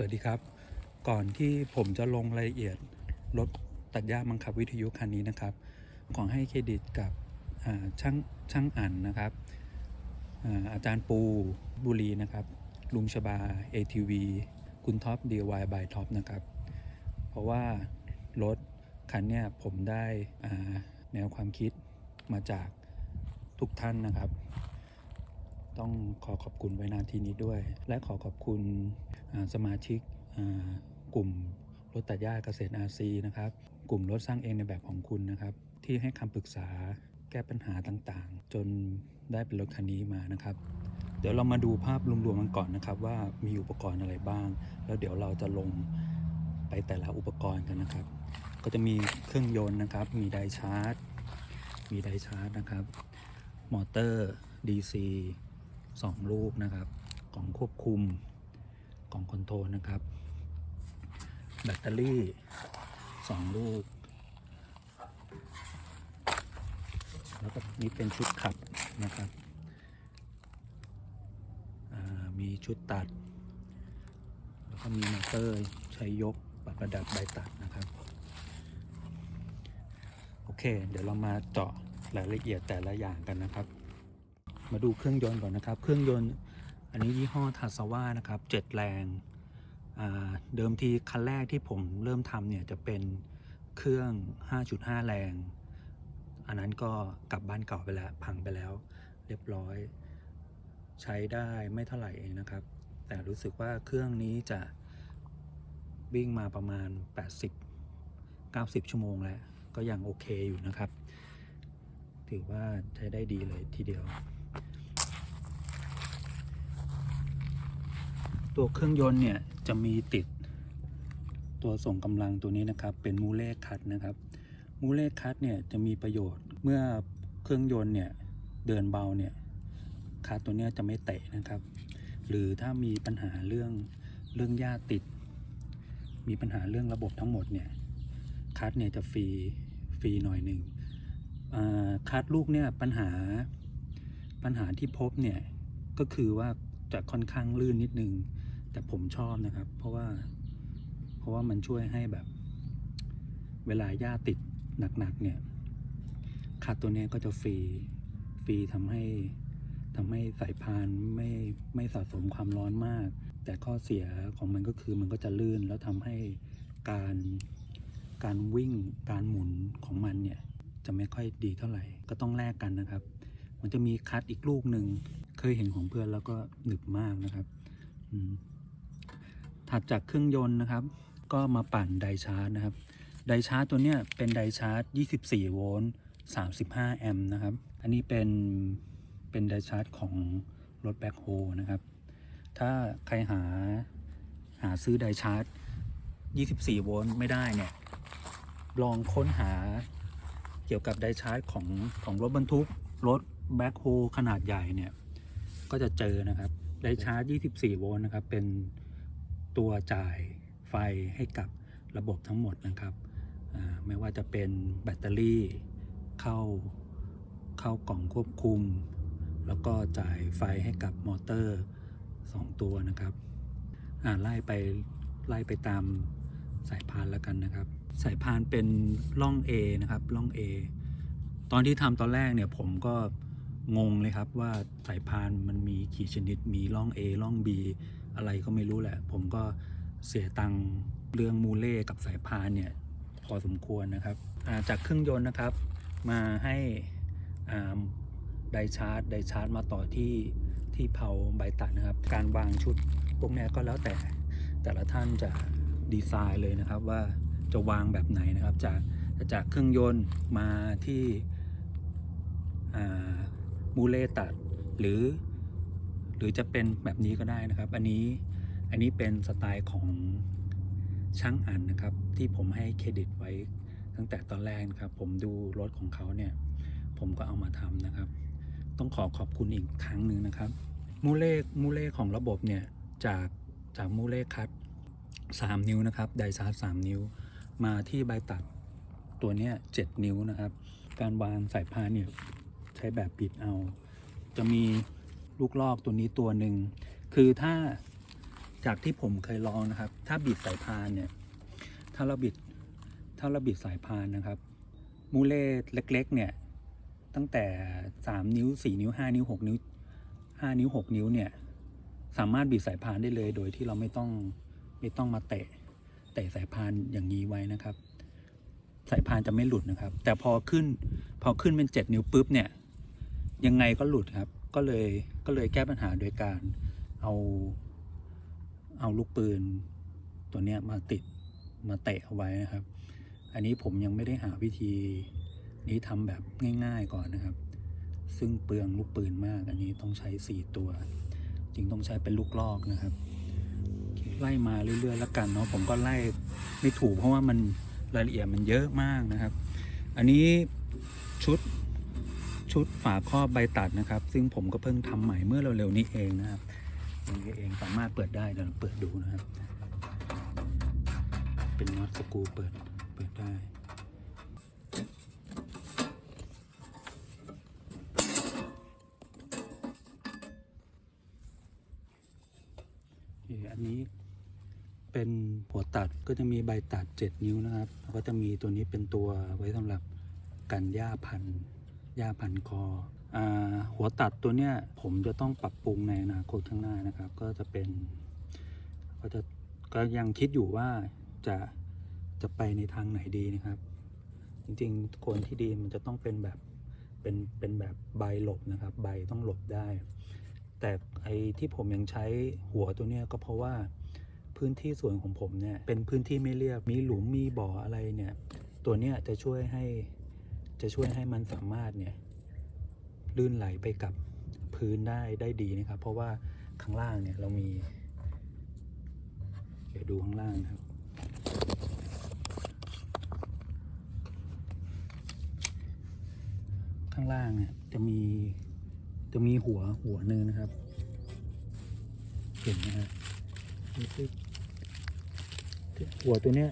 สวัสดีครับ ก่อนที่ผมจะลงรายละเอียดรถตัดหญ้าบังคับวิทยุคันนี้นะครับ ขอให้เครดิตกับช่างช่างอั๋นนะครับอาอาจารย์ปูบุรีนะครับ ลุงชบา ATV คุณท็อป DIY by ท็อปนะครับ เพราะว่ารถคันเนี้ยผมได้แนวความคิดมาจากทุกท่านนะครับ ต้องขอขอบคุณไว้นาทีนี้ด้วย และขอขอบคุณสมาชิกกลุ่มรถตัดหญ้าเกษตรอาซีนะครับ กลุ่มรถสร้างเองในแบบของคุณนะครับ ที่ให้คำปรึกษาแก้ปัญหาต่างๆ จนได้เป็นรถคันนี้มานะครับ เดี๋ยวเรามาดูภาพรวมๆกันก่อนนะครับ ว่ามีอุปกรณ์อะไรบ้าง แล้วเดี๋ยวเราจะลงไปแต่ละอุปกรณ์กันนะครับ ก็จะมีเครื่องยนต์นะครับ มีไดชาร์จ มีไดชาร์จนะครับ มอเตอร์ DC สองลูกนะครับกล่องควบคุมกล่องคอนโทรลนะครับ แบตเตอรี่สองลูก แล้วก็นี่เป็นชุดขับนะครับมีชุดตัด แล้วก็มีมอเตอร์ใช้ยกปรับระดับใบตัดนะครับ โอเค เดี๋ยวเรามาเจาะรายละเอียดแต่ละอย่างกันนะครับ มาดูเครื่องยนต์ก่อนนะครับ เครื่องยนต์อันนี้ยี่ห้อทาสวานะครับเจ็ดแรงเดิมทีคันแรกที่ผมเริ่มทำเนี่ยจะเป็นเครื่อง 5.5 แรง อันนั้นก็กลับบ้านเก่าไปแล้ว พังไปแล้ว เรียบร้อย ใช้ได้ไม่เท่าไหร่เองนะครับ แต่รู้สึกว่าเครื่องนี้จะวิ่งมาประมาณ 80 90 ชั่วโมงแล้ว ก็ยังโอเคอยู่นะครับ ถือว่าใช้ได้ดีเลยทีเดียว ตัวเครื่องยนต์เนี่ยจะมีติดตัวส่งกำลังตัวนี้นะครับ เป็นมูเล่คัตนะครับ มูเล่คัตเนี่ยจะมีประโยชน์เมื่อเครื่องยนต์เนี่ยเดินเบาเนี่ยคัตตัวเนี้ยจะไม่เตะนะครับ หรือถ้ามีปัญหาเรื่องเรื่องหญ้าติด มีปัญหาเรื่องระบบทั้งหมดเนี่ยคัตเนี่ยจะฟรีฟรีหน่อยหนึ่งคัดลูกเนี่ยปัญหาปัญหาที่พบเนี่ยก็คือว่าจะค่อนข้างลื่นนิดนึง แต่ผมชอบนะครับ เพราะว่า เพราะว่ามันช่วยให้แบบ เวลาหญ้าติดหนักๆเนี่ยคัดตัวนี้ก็จะฟรีฟรีทำให้ทำให้สายพานไม่ไม่สะสมความร้อนมาก แต่ข้อเสียของมันก็คือมันก็จะลื่นแล้วทำให้การการวิ่งการหมุนของมันเนี่ยจะไม่ค่อยดีเท่าไหร่ก็ต้องแลกกันนะครับ มันจะมีคัดอีกลูกหนึ่งเคยเห็นของเพื่อนแล้วก็หนึบมากนะครับ อืม ถัดจากเครื่องยนต์นะครับ ก็มาปั่นไดชาร์จนะครับ ไดชาร์จตัวเนี้ยเป็นไดชาร์จ 24 โวลต์ 35 แอมป์นะครับ อันนี้เป็นเป็นไดชาร์จของรถแบ็คโฮนะครับ ถ้าใครหาหาซื้อไดชาร์จ 24 โวลต์ไม่ได้เนี่ย ลองค้นหาเกี่ยวกับไดชาร์จของของรถบรรทุก รถแบ็คโฮขนาดใหญ่เนี่ย ก็จะเจอนะครับ ไดชาร์จ 24 โวลต์นะครับ เป็น ตัวจ่ายไฟให้กับระบบทั้งหมดนะครับ ไม่ว่าจะเป็นแบตเตอรี่เข้าเข้ากล่องควบคุม แล้วก็จ่ายไฟให้กับมอเตอร์ 2 ตัวนะครับไล่ไปไล่ไปตามสายพานแล้วกันนะครับ สายพานเป็นร่อง A นะครับร่อง A ตอนที่ทำตอนแรกเนี่ยผมก็ งงเลยครับว่าสายพานมันมีกี่ชนิด มีร่อง A ร่อง B อะไรก็ไม่รู้แหละ ผมก็เสียตังค์เรื่องมูเล่กับสายพานเนี่ยพอสมควรนะครับาจากเครื่องยนต์นะครับ มาให้อ่าไดชาร์จไดชาร์จมาต่อที่ที่เผาใบตัดนะครับ การวางชุดพวกนี้ก็แล้วแต่แต่ละท่านจะดีไซน์เลยนะครับว่าจะวางแบบไหนนะครับ จากจากเครื่องยนต์มาที่ อ่ามูเล่ตัด หรือ หรือจะเป็นแบบนี้ก็ได้นะครับ อันนี้อันนี้เป็นสไตล์ของช่างอันนะครับ ที่ผมให้เครดิตไว้ตั้งแต่ตอนแรกนะครับ ผมดูรถของเขาเนี่ย ผมก็เอามาทำนะครับ ต้องขอขอบคุณอีกครั้งหนึ่งนะครับ มูเล่มูเล่ของระบบเนี่ย จากจากมูเล่คัต3นิ้วนะครับ ไดชาร์จ3นิ้ว มาที่ใบตัดตัวเนี้ย7นิ้วนะครับ การวางสายพานเนี่ย ใช้แบบปิดเอา จะมีลูกลอกตัวนี้ตัวหนึ่ง คือถ้าจากที่ผมเคยลองนะครับ ถ้าบิดสายพานเนี่ย ถ้าเราบิด ถ้าเราบิดสายพานนะครับ มูเล่เล็ก ๆ เนี่ย ตั้งแต่สามนิ้วสี่นิ้วห้านิ้วหกนิ้วห้านิ้วหกนิ้วเนี่ย สามารถบิดสายพานได้เลย โดยที่เราไม่ต้องไม่ต้องมาเตะ เตะสายพานอย่างนี้ไว้นะครับ สายพานจะไม่หลุดนะครับ แต่พอขึ้น พอขึ้นเป็นเจ็ดนิ้วปุ๊บเนี่ย ยังไงก็หลุดครับ ก็เลยก็เลยแก้ปัญหาโดยการเอาเอาลูกปืนตัวเนี้ยมาติดมาเตะเอาไว้นะครับ อันนี้ผมยังไม่ได้หาวิธีนี้ทำแบบง่ายๆก่อนนะครับ ซึ่งเปลืองลูกปืนมากอันนี้ต้องใช้ 4 ตัว จริงต้องใช้เป็นลูกลอกนะครับ ไล่มาเรื่อยๆแล้วกันเนาะผมก็ไล่ไม่ถูกเพราะว่ามันรายละเอียดมันเยอะมากนะครับ อันนี้ชุด ชุดฝาครอบใบตัดนะครับ ซึ่งผมก็เพิ่งทำใหม่เมื่อเร็วๆนี้เองนะครับนี่เองสามารถเปิดได้เดี๋ยวเราเปิดดูนะครับ เป็นน็อตสกูเปิดเปิดได้โอเคอันนี้เป็นหัวตัดก็จะมีใบตัด 7 นิ้วนะครับ แล้วก็จะมีตัวนี้เป็นตัวไว้สำหรับกันหญ้าพันธุ์ หญ้าพันคออหัวตัดตัวเนี้ยผมจะต้องปรับปรุงในอนาคตข้างหน้านะครับ ก็จะเป็นก็จะก็ยังคิดอยู่ว่าจะจะไปในทางไหนดีนะครับ จริงๆโคนที่ดีมันจะต้องเป็นแบบเป็นเป็นแบบใบหลบนะครับ ใบต้องหลบได้ แต่ไอ้ที่ผมยังใช้หัวตัวเนี้ยก็เพราะว่าพื้นที่ส่วนของผมเนี่ยเป็นพื้นที่ไม่เรียบมีหลุมมีบ่ออะไรเนี่ยตัวเนี้ยจะช่วยให้ จะช่วยให้มันสามารถเนี่ยลื่นไหลไปกับพื้นได้ได้ดีนะครับ เพราะว่าข้างล่างเนี่ยเรามี เดี๋ยวดูข้างล่างนะครับ ข้างล่างเนี่ยจะมีจะมีหัวหัวหนึ่งนะครับ เห็นไหมครับหัวตัวเนี้ย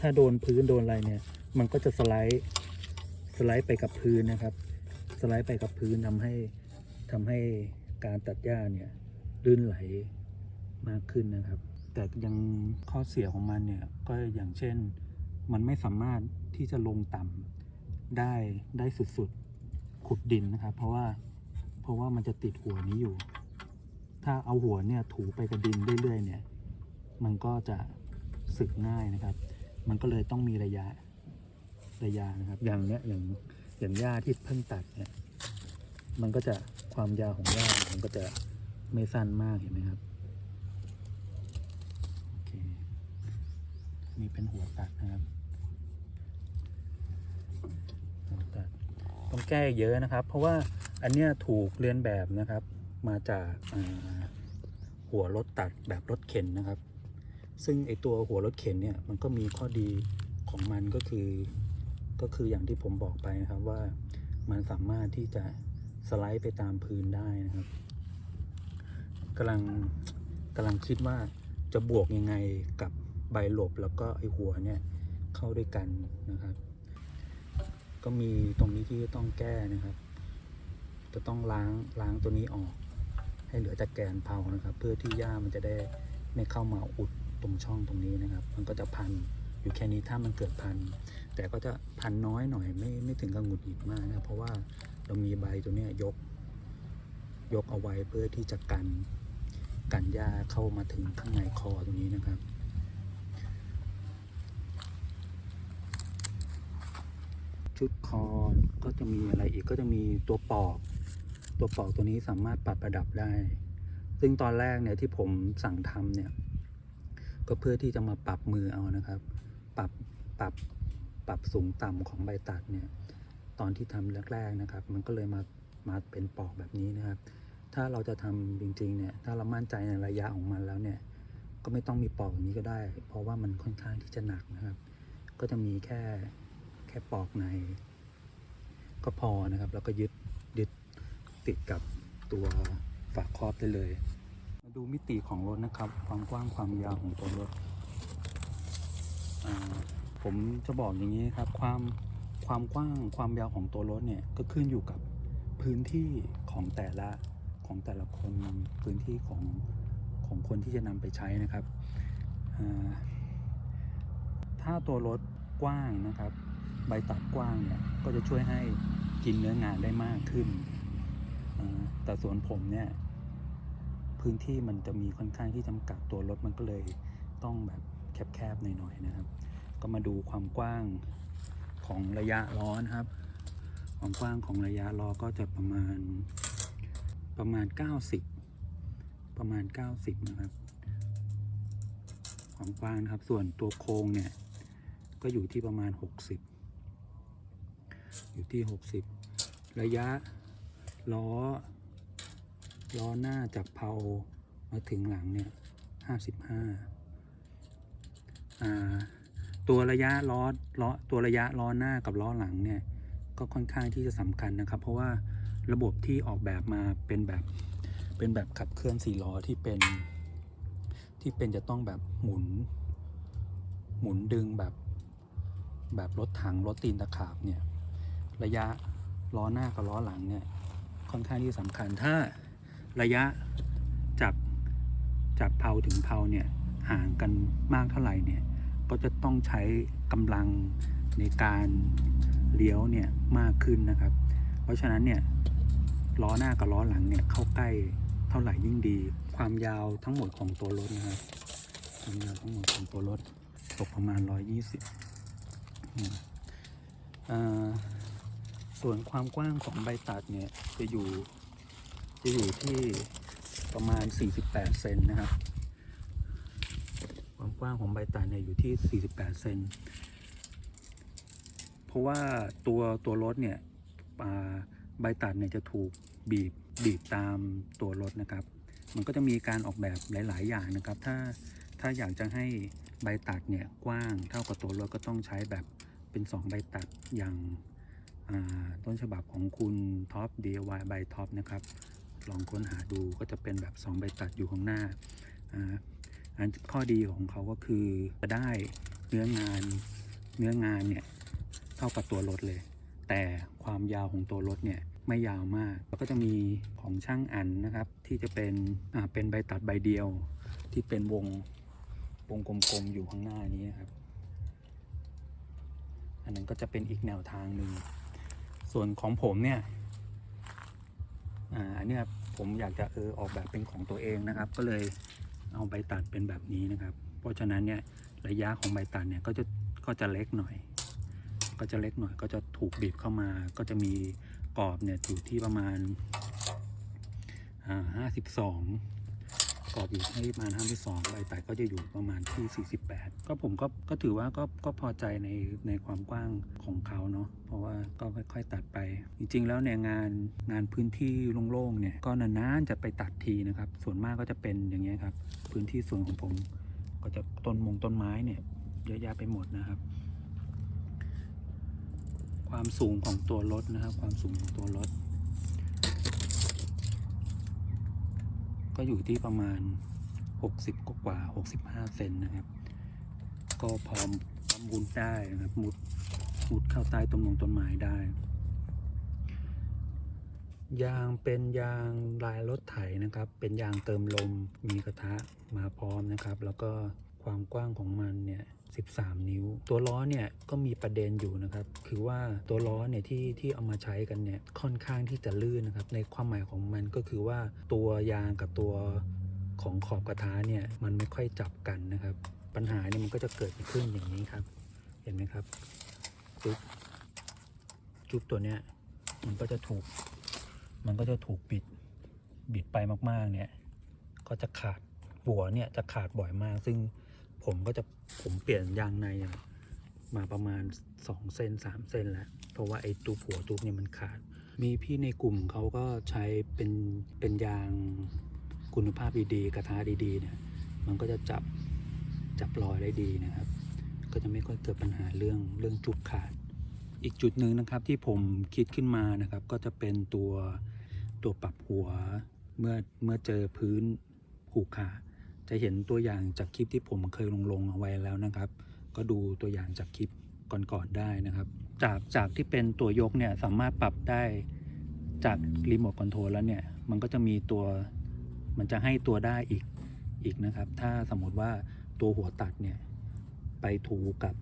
ถ้าโดนพื้นโดนอะไรเนี่ย มันก็จะสไลด์ สไลด์ไปกับพื้นนะครับ สไลด์ไปกับพื้นทำให้ทำให้การตัดหญ้าเนี่ยลื่นไหลมากขึ้นนะครับ แต่ยังข้อเสียของมันเนี่ย ก็อย่างเช่น มันไม่สามารถที่จะลงต่ำได้ได้สุดๆ ขุดดินนะครับ เพราะว่าเพราะว่ามันจะติดหัวนี้อยู่ ถ้าเอาหัวเนี่ยถูไปกับดินเรื่อยๆเนี่ย มันก็จะสึกง่ายนะครับ มันก็เลยต้องมีระยะ ระยะนะครับ อย่างเนี้ยอย่างอย่างหญ้าที่เพิ่งตัดเนี่ย มันก็จะความยาวของหญ้ามันก็จะไม่สั้นมากเห็นไหมครับโอเคนี่เป็นหัวตัดนะครับหัวตัดต้องแก้เยอะนะครับ เพราะว่าอันเนี้ยถูกเรียนแบบนะครับ มาจากหัวรถตัดแบบรถเข็นนะครับ ซึ่งไอตัวหัวรถเข็นเนี่ยมันก็มีข้อดีของมันก็คือ ก็คืออย่างที่ผมบอกไปนะครับว่ามันสามารถที่จะสไลด์ไปตามพื้นได้นะครับกำลังกำลังคิดว่าจะบวกยังไงกับใบหลบแล้วก็ไอหัวเนี่ยเข้าด้วยกันนะครับ ก็มีตรงนี้ที่ต้องแก้นะครับ จะต้องล้างล้างตัวนี้ออก ให้เหลือแต่แกนเผานะครับ เพื่อที่หญ้ามันจะได้ไม่เข้ามาอุดตรงช่องตรงนี้นะครับ มันก็จะพัน อยู่แค่นี้ถ้ามันเกิดพัน แต่ก็จะพันน้อยหน่อยไม่ไม่ถึงกับหงุดหงิดมากนะ เพราะว่าเรามีใบตัวเนี้ยยก ยกเอาไว้เพื่อที่จะกันกันหญ้าเข้ามาถึงข้างในคอตรงนี้นะครับชุดคอก็จะมีอะไรอีกก็จะมีตัวปอก ตัวปอกตัวนี้สามารถปรับประดับได้ ซึ่งตอนแรกเนี่ยที่ผมสั่งทำเนี่ย ก็เพื่อที่จะมาปรับมือเอานะครับ ปรับปรับปรับสูงต่ำของใบตัดเนี่ยตอนที่ทำแรกๆนะครับ มันก็เลยมามาเป็นปอกแบบนี้นะครับ ถ้าเราจะทำจริงๆเนี่ยถ้าเรามั่นใจในระยะของมันแล้วเนี่ยก็ไม่ต้องมีปอกอย่างนี้ก็ได้ เพราะว่ามันค่อนข้างที่จะหนักนะครับ ก็จะมีแค่แค่ปอกใน ก็พอนะครับ แล้วก็ยึดยึดติดกับตัวฝาครอบได้เลย มาดูมิติของรถนะครับ ความกว้างความยาวของตัวรถ ผมจะบอกอย่างนี้ครับ ความความกว้างความยาวของตัวรถเนี่ยก็ขึ้นอยู่กับพื้นที่ของแต่ละของแต่ละคนพื้นที่ของของคนที่จะนำไปใช้นะครับ ถ้าตัวรถกว้างนะครับ ใบตัดกว้างเนี่ยก็จะช่วยให้กินเนื้องานได้มากขึ้น แต่ส่วนผมเนี่ยพื้นที่มันจะมีค่อนข้างที่จำกัดตัวรถมันก็เลยต้องแบบ แคบๆหน่อยๆนะครับ ก็มาดูความกว้างของระยะล้อนะครับ ความกว้างของระยะล้อก็จะประมาณประมาณ 90 ประมาณ 90 นะครับ ความกว้างครับ ส่วนตัวโครงเนี่ย ก็อยู่ที่ประมาณ 60 อยู่ที่ 60 ระยะล้อ ล้อหน้าจากเพามาถึงหลังเนี่ย 55 ตัวระยะล้อล้อตัวระยะล้อหน้ากับล้อหลังเนี่ยก็ค่อนข้างที่จะสำคัญนะครับ เพราะว่าระบบที่ออกแบบมาเป็นแบบเป็นแบบขับเคลื่อนสี่ล้อที่เป็นที่เป็นจะต้องแบบหมุน หมุนดึงแบบแบบรถถังรถตีนตะขาบเนี่ยระยะล้อหน้ากับล้อหลังเนี่ยค่อนข้างที่สำคัญถ้าระยะจากจากเพาถึงเพาเนี่ย ห่างกันมากเท่าไหร่เนี่ยก็จะต้องใช้กำลังในการเลี้ยวเนี่ยมากขึ้นนะครับ เพราะฉะนั้นเนี่ยล้อหน้ากับล้อหลังเนี่ยเข้าใกล้เท่าไหร่ยิ่งดี ความยาวทั้งหมดของตัวรถนะครับความยาวทั้งหมดของตัวรถตกประมาณ 120อืมอ่าส่วนความกว้างของใบตัดเนี่ยจะอยู่จะอยู่ที่ประมาณ 48 เซนนะครับ กว้างของใบตัดเนี่ยอยู่ที่ 48 เซน เพราะว่าตัวตัวรถเนี่ยใบตัดเนี่ยจะถูกบีบบีบตามตัวรถนะครับ มันก็จะมีการออกแบบหลาย ๆ อย่างนะครับ ถ้าถ้าอยากจะให้ใบตัดเนี่ยกว้างเท่ากับตัวรถก็ต้องใช้แบบเป็น 2 ใบตัดอย่างาต้นฉบับของคุณท็อป DIY ใบท็อปนะครับ ลองค้นหาดูก็จะเป็นแบบ 2 ใบตัดอยู่ข้างหน้า อันข้อดีของเขาก็คือจะได้เนื้องานเนื้องานเนี่ยเท่ากับตัวรถเลย แต่ความยาวของตัวรถเนี่ยไม่ยาวมาก แล้วก็จะมีของช่างอันนะครับ ที่จะเป็นอ่าเป็นใบตัดใบเดียว ที่เป็นวงวงกลมๆอยู่ข้างหน้านี้นะครับ อันนั้นก็จะเป็นอีกแนวทางหนึ่ง ส่วนของผมเนี่ยอ่าอันนี้ผมอยากจะเออออกแบบเป็นของตัวเองนะครับ ก็เลย เอาใบตัดเป็นแบบนี้นะครับ เพราะฉะนั้นเนี่ยระยะของใบตัดเนี่ยก็จะก็จะเล็กหน่อย ก็จะเล็กหน่อยก็จะถูกบีบเข้ามา ก็จะมีกรอบเนี่ยอยู่ที่ประมาณห้าสิบสอง กรอบอยู่ที่ประมาณห้าสิบสองใบตัดก็จะอยู่ประมาณที่สี่สิบแปดก็ผมก็ก็ถือว่าก็ก็พอใจในในความกว้างของเขาเนาะเพราะว่าก็ค่อยๆตัดไป จริง ๆ แล้วเนี่ยงานงานพื้นที่โล่งๆเนี่ยก็นานๆจะไปตัดทีนะครับ ส่วนมากก็จะเป็นอย่างเงี้ยครับพื้นที่ส่วนของผม ก็จะต้นมงต้นไม้เนี่ยเยอะแยะไปหมดนะครับ ความสูงของตัวรถนะครับ ความสูงของตัวรถ ก็อยู่ที่ประมาณ 60 กว่า 65 เซนนะครับ ก็พร้อมบำรุงได้นะครับ มุดมุดเข้าใต้ต้นงต้นไม้ได้ ยางเป็นยางลายรถไถนะครับ เป็นยางเติมลม มีกระทะมาพร้อมนะครับ แล้วก็ความกว้างของมันเนี่ย 13 นิ้ว ตัวล้อเนี่ยก็มีประเด็นอยู่นะครับคือว่าตัวล้อเนี่ยที่ที่เอามาใช้กันเนี่ยค่อนข้างที่จะลื่นนะครับในความหมายของมันก็คือว่าตัวยางกับตัวของขอบกระทะเนี่ยมันไม่ค่อยจับกันนะครับ ปัญหาเนี่ยมันก็จะเกิดขึ้นอย่างนี้ครับ เห็นไหมครับจุ๊บจุ๊บตัวเนี้ยมันก็จะถูก มันก็จะถูกบิดบิดไปมากๆเนี่ยก็จะขาดหัวเนี่ยจะขาดบ่อยมาก ซึ่ง ผมก็จะผมเปลี่ยนยางในมาประมาณ 2 เซน3 เซนแล้ว เพราะว่าไอ้ตูหัวตูเนี่ยมันขาด มีพี่ในกลุ่มเขาก็ใช้เป็นเป็นยางคุณภาพดีๆ กระทะดีๆเนี่ยมันก็จะจับจับรอยได้ดีนะครับ ก็จะไม่ค่อยเกิดปัญหาเรื่องเรื่องจุกขาด อีกจุดหนึ่งนะครับที่ผมคิดขึ้นมานะครับ ก็จะเป็นตัวตัวปรับหัวเมื่อเมื่อเจอพื้นผูกขาด จะเห็นตัวอย่างจากคลิปที่ผมเคยลงลงเอาไว้แล้วนะครับ ก็ดูตัวอย่างจากคลิปก่อนๆได้นะครับ จากจากที่เป็นตัวยกเนี่ยสามารถปรับได้จากรีโมทคอนโทรลแล้วเนี่ยมันก็จะมีตัวมันจะให้ตัวได้อีกอีกนะครับ ถ้าสมมติว่าตัวหัวตัดเนี่ยไปถูกับ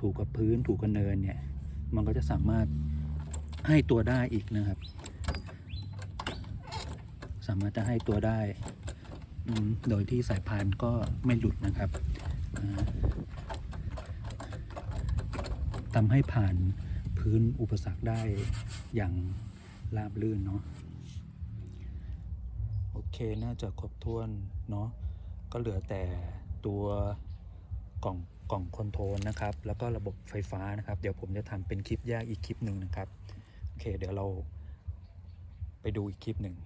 ถูกับพื้นถูกับเนินเนี่ยมันก็จะสามารถให้ตัวได้อีกนะครับ สามารถจะให้ตัวได้ โดยที่สายพานก็ไม่หลุดนะครับทำให้ผ่านพื้นอุปสรรคได้อย่างราบรื่นเนาะโอเคน่าจะครบถ้วนเนาะก็เหลือแต่ตัวกล่องกล่องคอนโทรลนะครับ แล้วก็ระบบไฟฟ้านะครับ เดี๋ยวผมจะทำเป็นคลิปแยกอีกคลิปหนึ่งนะครับ โอเค เดี๋ยวเราไปดูอีกคลิปหนึ่ง